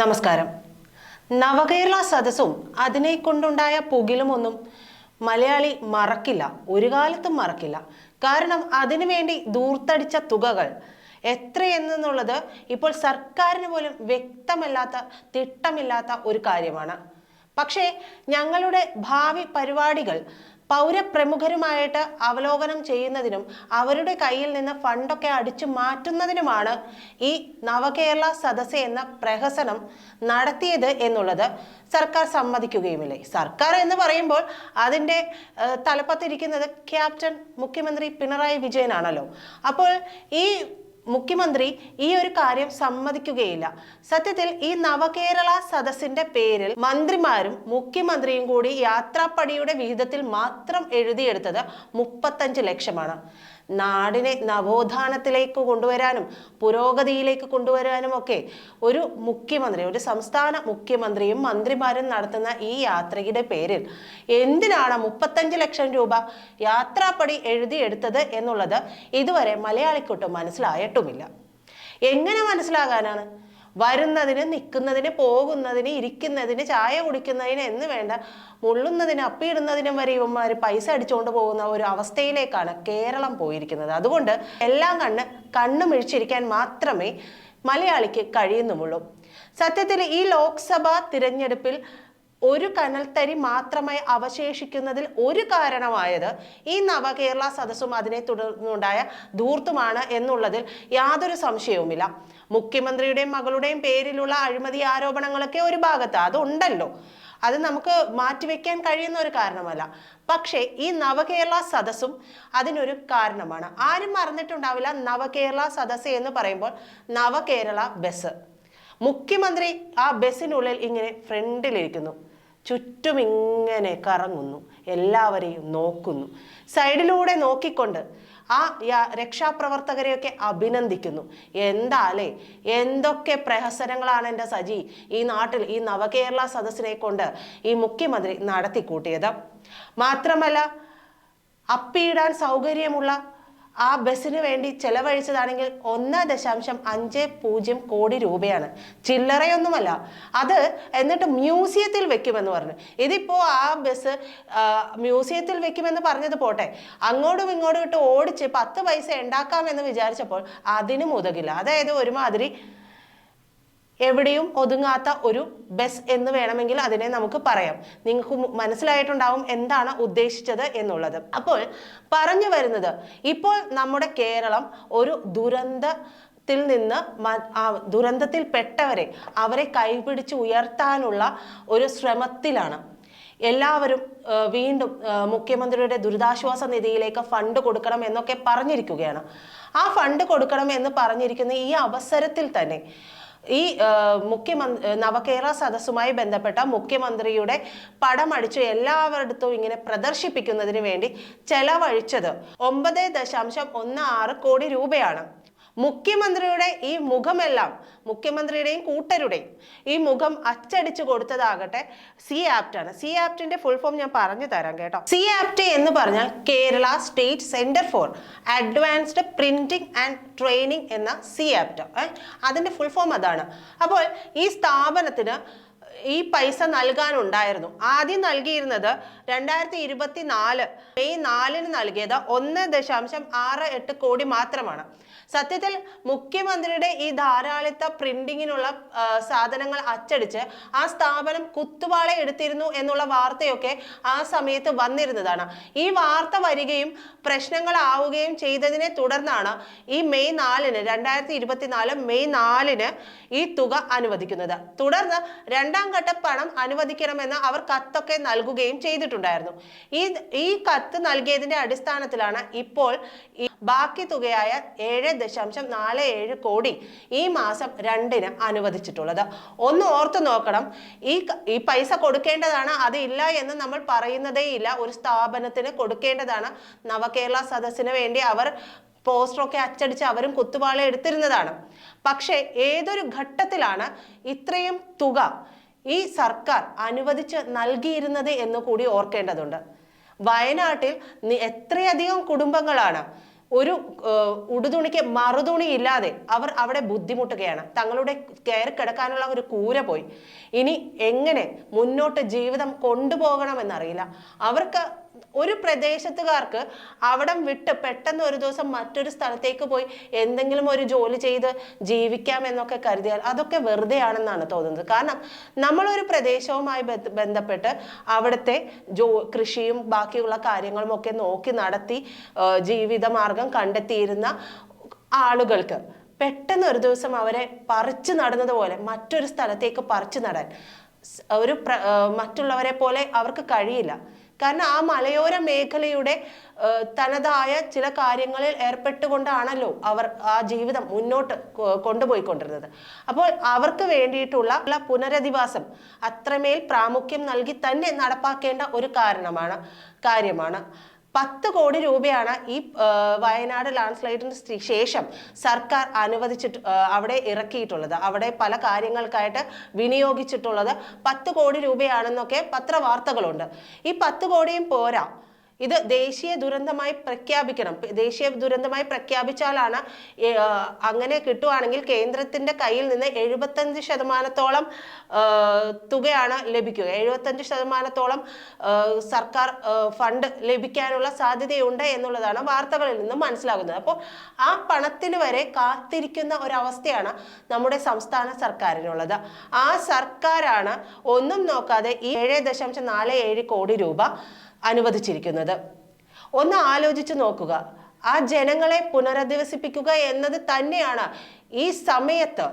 നമസ്കാരം. നവകേരള സദസ്സും അതിനെ കൊണ്ടുണ്ടായ പുകിലുമൊന്നും മലയാളി മറക്കില്ല ഒരു കാലത്തും മറക്കില്ല. കാരണം അതിനുവേണ്ടി ദൂർത്തടിച്ച തുകകൾ എത്രയെന്നുള്ളത് ഇപ്പോൾ സർക്കാരിന് പോലും വ്യക്തമല്ലാത്ത തിട്ടമില്ലാത്ത ഒരു കാര്യമാണ്. പക്ഷേ ഞങ്ങളുടെ ഭാവി പരിപാടികൾ പൗരപ്രമുഖരുമായിട്ട് അവലോകനം ചെയ്യുന്നതിനും അവരുടെ കയ്യിൽ നിന്ന് ഫണ്ടൊക്കെ അടിച്ചു മാറ്റുന്നതിനുമാണ് ഈ നവകേരള സദസ് എന്ന പ്രഹസനം നടത്തിയത് എന്നുള്ളത് സർക്കാർ സമ്മതിക്കുകയുമില്ലേ. സർക്കാർ എന്ന് പറയുമ്പോൾ അതിന്റെ തലപ്പത്തിരിക്കുന്നത് ക്യാപ്റ്റൻ മുഖ്യമന്ത്രി പിണറായി വിജയനാണല്ലോ. അപ്പോൾ ഈ മുഖ്യമന്ത്രി ഈ ഒരു കാര്യം സമ്മതിക്കുകയില്ല. സത്യത്തിൽ ഈ നവകേരള സദസ്സിന്റെ പേരിൽ മന്ത്രിമാരും മുഖ്യമന്ത്രിയും കൂടി യാത്രാപ്പടിയുടെ വിഹിതത്തിൽ മാത്രം എഴുതിയെടുത്തത് മുപ്പത്തഞ്ച് ലക്ഷമാണ്. നാടിനെ നവോത്ഥാനത്തിലേക്ക് കൊണ്ടുവരാനും പുരോഗതിയിലേക്ക് കൊണ്ടുവരാനും ഒക്കെ ഒരു മുഖ്യമന്ത്രി ഒരു സംസ്ഥാന മുഖ്യമന്ത്രിയും മന്ത്രിമാരും നടത്തുന്ന ഈ യാത്രയുടെ പേരിൽ എന്തിനാണ് മുപ്പത്തഞ്ച് ലക്ഷം രൂപ യാത്രാപ്പടി എഴുതിയെടുത്തത് എന്നുള്ളത് ഇതുവരെ മലയാളിക്കൊട്ടും മനസ്സിലായിട്ടുമില്ല. എങ്ങനെ മനസ്സിലാകാനാണ്? വരുന്നതിന് നിൽക്കുന്നതിന് പോകുന്നതിന് ഇരിക്കുന്നതിന് ചായ കുടിക്കുന്നതിന് എന്ന് വേണ്ട. മുള്ളുന്നതിന് അപ്പിയിടുന്നതിനും വരെ ഇവന്മാർ പൈസ അടിച്ചുകൊണ്ട് പോകുന്ന ഒരു അവസ്ഥയിലേക്കാണ് കേരളം പോയിരിക്കുന്നത്. അതുകൊണ്ട് എല്ലാം കണ്ണ് കണ്ണു മിഴിച്ചിരിക്കാൻ മാത്രമേ മലയാളിക്ക് കഴിയുന്നുമുള്ളൂ സത്യത്തിൽ ഈ ലോക്സഭാ തിരഞ്ഞെടുപ്പിൽ ഒരു കനൽത്തരി മാത്രമായി അവശേഷിക്കുന്നതിൽ ഒരു കാരണമായത് ഈ നവകേരള സദസ്സും അതിനെ തുടർന്നുണ്ടായ ധൂർത്തുമാണ് എന്നുള്ളതിൽ യാതൊരു സംശയവുമില്ല. മുഖ്യമന്ത്രിയുടെയും മകളുടെയും പേരിലുള്ള അഴിമതി ആരോപണങ്ങളൊക്കെ ഒരു ഭാഗത്ത് അതുണ്ടല്ലോ. അത് നമുക്ക് മാറ്റിവെക്കാൻ കഴിയുന്ന ഒരു കാരണമല്ല. പക്ഷേ ഈ നവകേരള സദസ്സും അതിനൊരു കാരണമാണ്. ആരും മറന്നിട്ടുണ്ടാവില്ല നവകേരള സദസ്സ് എന്ന് പറയുമ്പോൾ നവകേരള ബസ്. മുഖ്യമന്ത്രി ആ ബസ്സിനുള്ളിൽ ഇങ്ങനെ ഫ്രണ്ടിലിരിക്കുന്നു. ചുറ്റും ഇങ്ങനെ കറങ്ങുന്നു. എല്ലാവരെയും നോക്കുന്നു. സൈഡിലൂടെ നോക്കിക്കൊണ്ട് ആ രക്ഷാപ്രവർത്തകരെയൊക്കെ അഭിനന്ദിക്കുന്നു. എന്താലേ എന്തൊക്കെ പ്രഹസനങ്ങളാണ് എന്റെ സജി ഈ നാട്ടിൽ ഈ നവകേരള സദസ്സിനെ കൊണ്ട് ഈ മുഖ്യമന്ത്രി നടത്തിക്കൂട്ടിയത്. മാത്രമല്ല അപ്പിയിടാൻ സൗകര്യമുള്ള ആ ബസ്സിന് വേണ്ടി ചെലവഴിച്ചതാണെങ്കിൽ ഒന്ന് ദശാംശം അഞ്ച് പൂജ്യം കോടി രൂപയാണ്. ചില്ലറയൊന്നുമല്ല. അത് എന്നിട്ട് മ്യൂസിയത്തിൽ വെക്കുമെന്ന് പറഞ്ഞു. ഇതിപ്പോ ആ ബസ് മ്യൂസിയത്തിൽ വെക്കുമെന്ന് പറഞ്ഞത് പോട്ടെ. അങ്ങോട്ടും ഇങ്ങോട്ടും ഇട്ട് ഓടിച്ച് പത്ത് പൈസ ഉണ്ടാക്കാമെന്ന് വിചാരിച്ചപ്പോൾ അതിനും ഉതകില്ല അതായത് ഒരുമാതിരി എവിടെയും ഒതുങ്ങാത്ത ഒരു ബസ് എന്ന് വേണമെങ്കിൽ അതിനെ നമുക്ക് പറയാം. നിങ്ങൾക്ക് മനസ്സിലായിട്ടുണ്ടാവും എന്താണ് ഉദ്ദേശിച്ചത് എന്നുള്ളത്. അപ്പോൾ പറഞ്ഞു വരുന്നത് ഇപ്പോൾ നമ്മുടെ കേരളം ഒരു ദുരന്ത ത്തിൽ നിന്ന് ദുരന്തത്തിൽ പെട്ടവരെ അവരെ കൈപിടിച്ച് ഉയർത്താനുള്ള ഒരു ശ്രമത്തിലാണ്. എല്ലാവരും വീണ്ടും മുഖ്യമന്ത്രിയുടെ ദുരിതാശ്വാസ നിധിയിലേക്ക് ഫണ്ട് കൊടുക്കണം എന്നൊക്കെ പറഞ്ഞിരിക്കുകയാണ്. ആ ഫണ്ട് കൊടുക്കണം എന്ന് പറഞ്ഞിരിക്കുന്ന ഈ അവസരത്തിൽ തന്നെ ഈ മുഖ്യമന്ത്രി നവകേരള സദസ്സുമായി ബന്ധപ്പെട്ട മുഖ്യമന്ത്രിയുടെ പടമടിച്ച് എല്ലാവരിടത്തും ഇങ്ങനെ പ്രദർശിപ്പിക്കുന്നതിന് വേണ്ടി ചെലവഴിച്ചത് ഒമ്പത് ദശാംശം ഒന്ന് ആറ് കോടി രൂപയാണ്. മുഖ്യമന്ത്രിയുടെ ഈ മുഖമെല്ലാം മുഖ്യമന്ത്രിയുടെയും കൂട്ടരുടെയും ഈ മുഖം അച്ചടിച്ചു കൊടുത്തതാകട്ടെ സി ആപ്റ്റാണ് സി ആപ്റ്റിന്റെ ഫുൾ ഫോം ഞാൻ പറഞ്ഞു തരാം കേട്ടോ. സി ആപ്റ്റ് എന്ന് പറഞ്ഞാൽ Kerala state centre for advanced printing and training എന്ന സി ആപ്റ്റ്. അതിന്റെ ഫുൾ ഫോം അതാണ്. അപ്പോൾ ഈ സ്ഥാപനത്തിന് ഈ പൈസ നൽകാനുണ്ടായിരുന്നു. ആദ്യം നൽകിയിരുന്നത് രണ്ടായിരത്തി ഇരുപത്തി നാല് മെയ് നാലിന് നൽകിയത് ഒന്ന് ദശാംശം ആറ് എട്ട് കോടി മാത്രമാണ്. സത്യത്തിൽ മുഖ്യമന്ത്രിയുടെ ഈ ധാരാളിത്ത പ്രിന്റിങ്ങിനുള്ള സാധനങ്ങൾ അച്ചടിച്ച് ആ സ്ഥാപനം കുത്തുവാള എടുത്തിരുന്നു എന്നുള്ള വാർത്തയൊക്കെ ആ സമയത്ത് വന്നിരുന്നതാണ്. ഈ വാർത്ത വരികയും പ്രശ്നങ്ങളാവുകയും ചെയ്തതിനെ തുടർന്നാണ് ഈ മെയ് നാലിന് രണ്ടായിരത്തി ഇരുപത്തിനാല് മെയ് നാലിന് ഈ തുക അനുവദിക്കുന്നത്. തുടർന്ന് രണ്ടാം ഘട്ട പണം അനുവദിക്കണമെന്ന് അവർ കത്തൊക്കെ നൽകുകയും ചെയ്തിട്ടുണ്ടായിരുന്നു. ഈ ഈ കത്ത് നൽകിയതിന്റെ അടിസ്ഥാനത്തിലാണ് ഇപ്പോൾ ബാക്കി തുകയായ ഏഴ് ദശാംശം നാല് ഏഴ് കോടി ഈ മാസം രണ്ടിന് അനുവദിച്ചിട്ടുള്ളത്. ഒന്ന് ഓർത്തു നോക്കണം. ഈ ഈ പൈസ കൊടുക്കേണ്ടതാണ് അത് ഇല്ല എന്ന് നമ്മൾ പറയുന്നതേ ഇല്ല. ഒരു സ്ഥാപനത്തിന് കൊടുക്കേണ്ടതാണ്. നവകേരള സദസ്സിന് വേണ്ടി അവർ പോസ്റ്ററൊക്കെ അച്ചടിച്ച് അവരും കുത്തുവാള എടുത്തിരുന്നതാണ്. പക്ഷേ ഏതൊരു ഘട്ടത്തിലാണ് ഇത്രയും തുക ഈ സർക്കാർ അനുവദിച്ച് നൽകിയിരുന്നത് എന്ന് കൂടി ഓർക്കേണ്ടതുണ്ട്. വയനാട്ടിൽ എത്രയധികം കുടുംബങ്ങളാണ് ഒരു ഉടുതുണിക്ക് മറുതുണി ഇല്ലാതെ അവർ അവിടെ ബുദ്ധിമുട്ടുകയാണ്. തങ്ങളുടെ കയറി കിടക്കാനുള്ള ഒരു കൂര പോയി. ഇനി എങ്ങനെ മുന്നോട്ട് ജീവിതം കൊണ്ടുപോകണമെന്നറിയില്ല. അവർക്ക് ഒരു പ്രദേശത്തുകാർക്ക് അവിടം വിട്ട് പെട്ടെന്ന് ഒരു ദിവസം മറ്റൊരു സ്ഥലത്തേക്ക് പോയി എന്തെങ്കിലും ഒരു ജോലി ചെയ്ത് ജീവിക്കാം എന്നൊക്കെ കരുതിയാൽ അതൊക്കെ വെറുതെ ആണെന്നാണ് തോന്നുന്നത്. കാരണം നമ്മളൊരു പ്രദേശവുമായി ബന്ധപ്പെട്ട് അവിടുത്തെ ജോ കൃഷിയും ബാക്കിയുള്ള കാര്യങ്ങളും ഒക്കെ നോക്കി നടത്തി ജീവിതമാർഗം കണ്ടെത്തിയിരുന്ന ആളുകൾക്ക് പെട്ടെന്ന് ഒരു ദിവസം അവരെ പറിച്ചു നടന്നതുപോലെ മറ്റൊരു സ്ഥലത്തേക്ക് പറിച്ചു നടാൻ ഒരു മറ്റുള്ളവരെ പോലെ അവർക്ക് കഴിയില്ല. കാരണം ആ മലയോര മേഖലയുടെ തനതായ ചില കാര്യങ്ങളിൽ ഏർപ്പെട്ടുകൊണ്ടാണല്ലോ അവർ ആ ജീവിതം മുന്നോട്ട് കൊണ്ടുപോയിക്കൊണ്ടിരുന്നത്. അപ്പോൾ അവർക്ക് വേണ്ടിയിട്ടുള്ള പുനരധിവാസം അത്രമേൽ പ്രാമുഖ്യം നൽകി തന്നെ നടപ്പാക്കേണ്ട ഒരു കാരണമാണ് കാര്യമാണ്. പത്ത് കോടി രൂപയാണ് ഈ വയനാട് ലാൻഡ് സ്ലൈഡിന് ശേഷം സർക്കാർ അനുവദിച്ചിട്ട് അവിടെ ഇറക്കിയിട്ടുള്ളത്. അവിടെ പല കാര്യങ്ങൾക്കായിട്ട് വിനിയോഗിച്ചിട്ടുള്ളത് പത്ത് കോടി രൂപയാണെന്നൊക്കെ പത്രവാർത്തകളുണ്ട്. ഈ പത്ത് കോടിയും പോരാ. ഇത് ദേശീയ ദുരന്തമായി പ്രഖ്യാപിക്കണം. ദേശീയ ദുരന്തമായി പ്രഖ്യാപിച്ചാലാണ് അങ്ങനെ കിട്ടുവാണെങ്കിൽ കേന്ദ്രത്തിന്റെ കയ്യിൽ നിന്ന് എഴുപത്തഞ്ച് ശതമാനത്തോളം തുകയാണ് ലഭിക്കുക. എഴുപത്തഞ്ച് ശതമാനത്തോളം സർക്കാർ ഫണ്ട് ലഭിക്കാനുള്ള സാധ്യതയുണ്ട് എന്നുള്ളതാണ് വാർത്തകളിൽ നിന്നും മനസ്സിലാകുന്നത്. അപ്പോൾ ആ പണത്തിന് വരെ കാത്തിരിക്കുന്ന ഒരവസ്ഥയാണ് നമ്മുടെ സംസ്ഥാന സർക്കാരിനുള്ളത്. ആ സർക്കാരാണ് ഒന്നും നോക്കാതെ ഈ ഏഴ് ദശാംശം നാല് ഏഴ് കോടി രൂപ അനുവദിച്ചിരിക്കുന്നത്. ഒന്ന് ആലോചിച്ച് നോക്കുക. ആ ജനങ്ങളെ പുനരധിവസിപ്പിക്കുക എന്നത് തന്നെയാണ് ഈ സമയത്ത്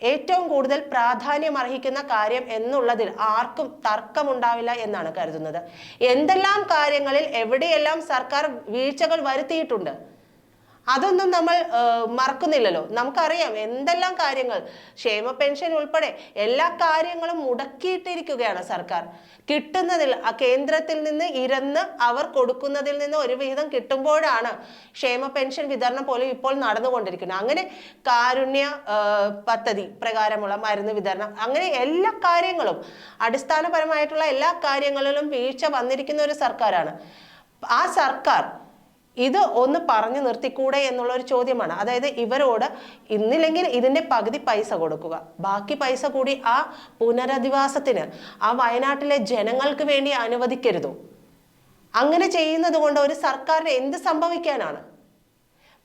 ഏറ്റവും കൂടുതൽ പ്രാധാന്യം അർഹിക്കുന്ന കാര്യം എന്നുള്ളതിൽ ആർക്കും തർക്കമുണ്ടാവില്ല എന്നാണ് കരുതുന്നത്. എന്തെല്ലാം കാര്യങ്ങളിൽ എവിടെയെല്ലാം സർക്കാർ വീഴ്ചകൾ വരുത്തിയിട്ടുണ്ട് അതൊന്നും നമ്മൾ മറക്കുന്നില്ലല്ലോ. നമുക്കറിയാം എന്തെല്ലാം കാര്യങ്ങൾ. ക്ഷേമ പെൻഷൻ ഉൾപ്പെടെ എല്ലാ കാര്യങ്ങളും മുടക്കിയിട്ടിരിക്കുകയാണ് സർക്കാർ. കിട്ടുന്നതിൽ കേന്ദ്രത്തിൽ നിന്ന് ഇരന്ന് അവർ കൊടുക്കുന്നതിൽ നിന്ന് ഒരു വിഹിതം കിട്ടുമ്പോഴാണ് ക്ഷേമ പെൻഷൻ വിതരണം പോലും ഇപ്പോൾ നടന്നുകൊണ്ടിരിക്കുന്നത്. അങ്ങനെ കാരുണ്യ പദ്ധതി പ്രകാരമുള്ള മരുന്ന് വിതരണം അങ്ങനെ എല്ലാ കാര്യങ്ങളും അടിസ്ഥാനപരമായിട്ടുള്ള എല്ലാ കാര്യങ്ങളിലും വീഴ്ച വന്നിരിക്കുന്ന ഒരു സർക്കാരാണ്. ആ സർക്കാർ ഇത് ഒന്ന് പറഞ്ഞു നിർത്തിക്കൂടെ എന്നുള്ള ഒരു ചോദ്യമാണ്. അതായത് ഇവരോട് ഇന്നില്ലെങ്കിൽ ഇതിന്റെ പകുതി പൈസ കൊടുക്കുക. ബാക്കി പൈസ കൂടി ആ പുനരധിവാസത്തിന് ആ വയനാട്ടിലെ ജനങ്ങൾക്ക് വേണ്ടി അനുവദിക്കരുതോ? അങ്ങനെ ചെയ്യുന്നത് കൊണ്ട് ഒരു സർക്കാരിന് എന്ത് സംഭവിക്കാനാണ്?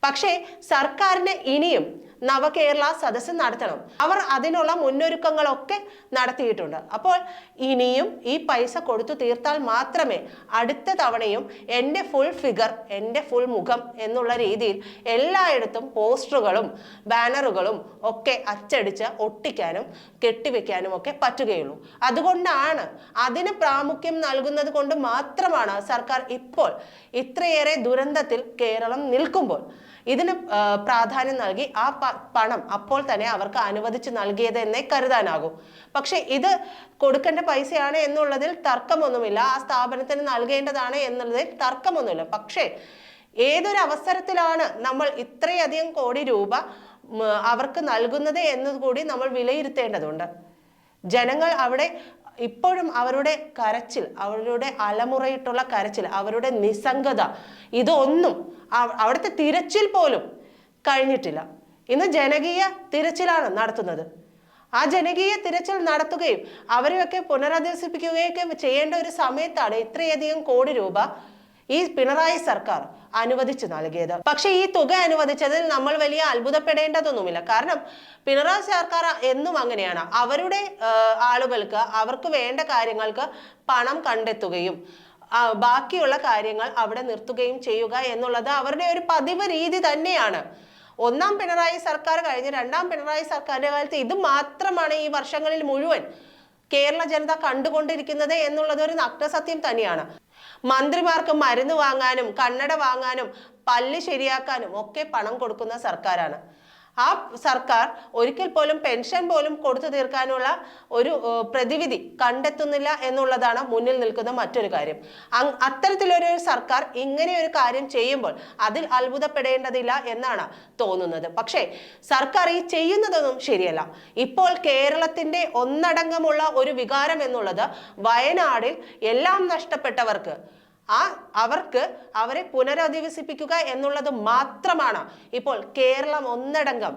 പക്ഷേ സർക്കാരിന് ഇനിയും നവകേരള സദസ്സ് നടത്തണം. അവർ അതിനുള്ള മുന്നൊരുക്കങ്ങളൊക്കെ നടത്തിയിട്ടുണ്ട്. അപ്പോൾ ഇനിയും ഈ പൈസ കൊടുത്തു തീർത്താൽ മാത്രമേ അടുത്ത തവണയും എന്റെ ഫുൾ ഫിഗർ എന്റെ ഫുൾ മുഖം എന്നുള്ള രീതിയിൽ എല്ലായിടത്തും പോസ്റ്ററുകളും ബാനറുകളും ഒക്കെ അച്ചടിച്ച് ഒട്ടിക്കാനും കെട്ടിവെക്കാനും ഒക്കെ പറ്റുകയുള്ളൂ. അതുകൊണ്ടാണ് അതിന് പ്രാമുഖ്യം നൽകുന്നത് കൊണ്ട് മാത്രമാണ് സർക്കാർ ഇപ്പോൾ ഇത്രയേറെ ദുരന്തത്തിൽ കേരളം നിൽക്കുമ്പോൾ. ഇതിന് പ്രാധാന്യം നൽകി ആ പണം അപ്പോൾ തന്നെ അവർക്ക് അനുവദിച്ച് നൽകിയത് എന്നേ കരുതാനാകും. പക്ഷെ ഇത് കൊടുക്കേണ്ട പൈസയാണ് എന്നുള്ളതിൽ തർക്കമൊന്നുമില്ല. ആ സ്ഥാപനത്തിന് നൽകേണ്ടതാണ് എന്നുള്ളതിൽ തർക്കമൊന്നുമില്ല. പക്ഷേ ഏതൊരു അവസരത്തിലാണ് നമ്മൾ ഇത്രയധികം കോടി രൂപ അവർക്ക് നൽകുന്നത് എന്നുകൂടി നമ്മൾ വിലയിരുത്തേണ്ടതുണ്ട്. ജനങ്ങൾ അവിടെ ഇപ്പോഴും അവരുടെ കരച്ചിൽ അവരുടെ അലമുറയിട്ടുള്ള കരച്ചിൽ അവരുടെ നിസ്സംഗത ഇതൊന്നും അവിടുത്തെ തിരച്ചിൽ പോലും കഴിഞ്ഞിട്ടില്ല. ഇന്ന് ജനകീയ തിരച്ചിലാണ് നടത്തുന്നത്. ആ ജനകീയ തിരച്ചിൽ നടത്തുകയും അവരെയൊക്കെ പുനരധിവസിപ്പിക്കുകയൊക്കെ ചെയ്യേണ്ട ഒരു സമയത്താണ് ഇത്രയധികം കോടി രൂപ ഈ പിണറായി സർക്കാർ അനുവദിച്ചു നൽകിയത്. പക്ഷേ ഈ തുക അനുവദിച്ചതിൽ നമ്മൾ വലിയ അത്ഭുതപ്പെടേണ്ടതൊന്നുമില്ല. കാരണം പിണറായി സർക്കാർ എന്നും അങ്ങനെയാണ്. അവരുടെ ആളുകൾക്ക് അവർക്ക് വേണ്ട കാര്യങ്ങൾക്ക് പണം കണ്ടെത്തുകയും ബാക്കിയുള്ള കാര്യങ്ങൾ അവിടെ നിർത്തുകയും ചെയ്യുക എന്നുള്ളത് അവരുടെ ഒരു പതിവ് രീതി തന്നെയാണ്. ഒന്നാം പിണറായി സർക്കാർ കഴിഞ്ഞ് രണ്ടാം പിണറായി സർക്കാരിന്റെ കാലത്ത് ഇത് മാത്രമാണ് ഈ വർഷങ്ങളിൽ മുഴുവൻ കേരള ജനത കണ്ടുകൊണ്ടിരിക്കുന്നത് എന്നുള്ളത് ഒരു നഗ്നസത്യം തന്നെയാണ്. മന്ത്രിമാർക്ക് മരുന്ന് വാങ്ങാനും കണ്ണട വാങ്ങാനും പല്ല് ശരിയാക്കാനും ഒക്കെ പണം കൊടുക്കുന്ന സർക്കാരാണ്. ആ സർക്കാർ ഒരിക്കൽ പോലും പെൻഷൻ പോലും കൊടുത്തു തീർക്കാനുള്ള ഒരു പ്രതിവിധി കണ്ടെത്തുന്നില്ല എന്നുള്ളതാണ് മുന്നിൽ നിൽക്കുന്ന മറ്റൊരു കാര്യം. അത്തരത്തിലൊരു സർക്കാർ ഇങ്ങനെ ഒരു കാര്യം ചെയ്യുമ്പോൾ അതിൽ അത്ഭുതപ്പെടേണ്ടതില്ല എന്നാണ് തോന്നുന്നത്. പക്ഷേ സർക്കാർ ഈ ചെയ്യുന്നതൊന്നും ശരിയല്ല. ഇപ്പോൾ കേരളത്തിന്റെ ഒന്നടങ്കമുള്ള ഒരു വികാരം എന്നുള്ളത് വയനാടിൽ എല്ലാം നഷ്ടപ്പെട്ടവർക്ക് ആ അവർക്ക് അവരെ പുനരധിവസിപ്പിക്കുക എന്നുള്ളത് മാത്രമാണ് ഇപ്പോൾ കേരളം ഒന്നടങ്കം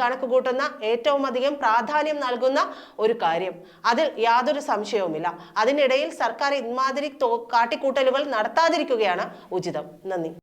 കണക്ക് കൂട്ടുന്ന ഏറ്റവും അധികം പ്രാധാന്യം നൽകുന്ന ഒരു കാര്യം. അതിൽ യാതൊരു സംശയവുമില്ല. അതിനിടയിൽ സർക്കാർ ഇമാതിരി കാട്ടിക്കൂട്ടലുകൾ നടത്താതിരിക്കുകയാണ് ഉചിതം. നന്ദി.